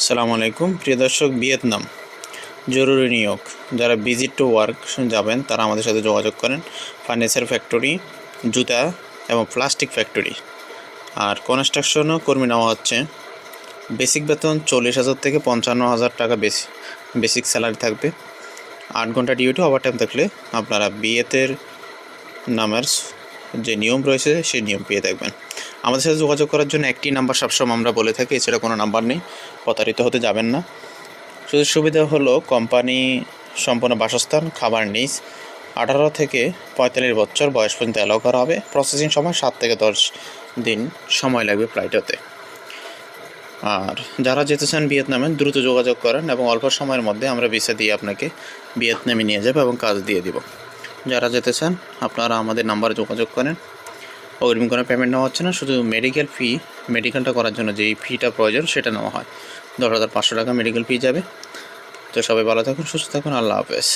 আসসালামু আলাইকুম। প্রিয় দর্শক, ভিয়েতনাম জরুরি নিয়োগ। যারা ভিজিট টু ওয়ার্ক যাবেন, তারা আমাদের সাথে যোগাযোগ করেন। ফার্নিচার ফ্যাক্টরি, জুতা এবং প্লাস্টিক ফ্যাক্টরি। আর কনস্ট্রাকশনও কর্মী নেওয়া হচ্ছে। বেসিক বেতন চল্লিশ হাজার থেকে পঞ্চান্ন হাজার টাকা বেসি বেসিক স্যালারি থাকবে। আট ঘণ্টা ডিউটি ওভার টাইম থাকলে আপনারা বিয়েতের নামের যে নিয়ম রয়েছে, সেই নিয়ম পেয়ে থাকবেন। আমাদের সাথে যোগাযোগ করার জন্য একটি নাম্বার সবসময় আমরা বলে থাকি, এছাড়া কোনো নাম্বার নেই। প্রতারিত হতে যাবেন না। সুযোগ সুবিধা হলো কোম্পানি সম্পূর্ণ বাসস্থান, খাবার নিজ। আঠারো থেকে পঁয়তাল্লিশ বছর বয়স পর্যন্ত অ্যালাউ করা হবে। প্রসেসিং সময় সাত থেকে দশ দিন সময় লাগবে ফ্লাইট হতে। আর যারা যেতে চান ভিয়েতনামে, দ্রুত যোগাযোগ করেন এবং অল্প সময়ের মধ্যে আমরা ভিসা দিয়ে আপনাকে ভিয়েতনামে নিয়ে যাব এবং কাজ দিয়ে দিব। যারা যেতে চান, আপনারা আমাদের নাম্বারে যোগাযোগ করেন। অগ্রিম কোনো পেমেন্ট নেওয়া হচ্ছে না, শুধু মেডিকেল ফি মেডিকেলটা করার জন্য যেই ফিটা প্রয়োজন সেটা নেওয়া হয়। দশ হাজার পাঁচশো টাকা মেডিকেল ফি যাবে। তো সবাই ভালো থাকুন, সুস্থ থাকুন, আল্লাহ হাফেজ।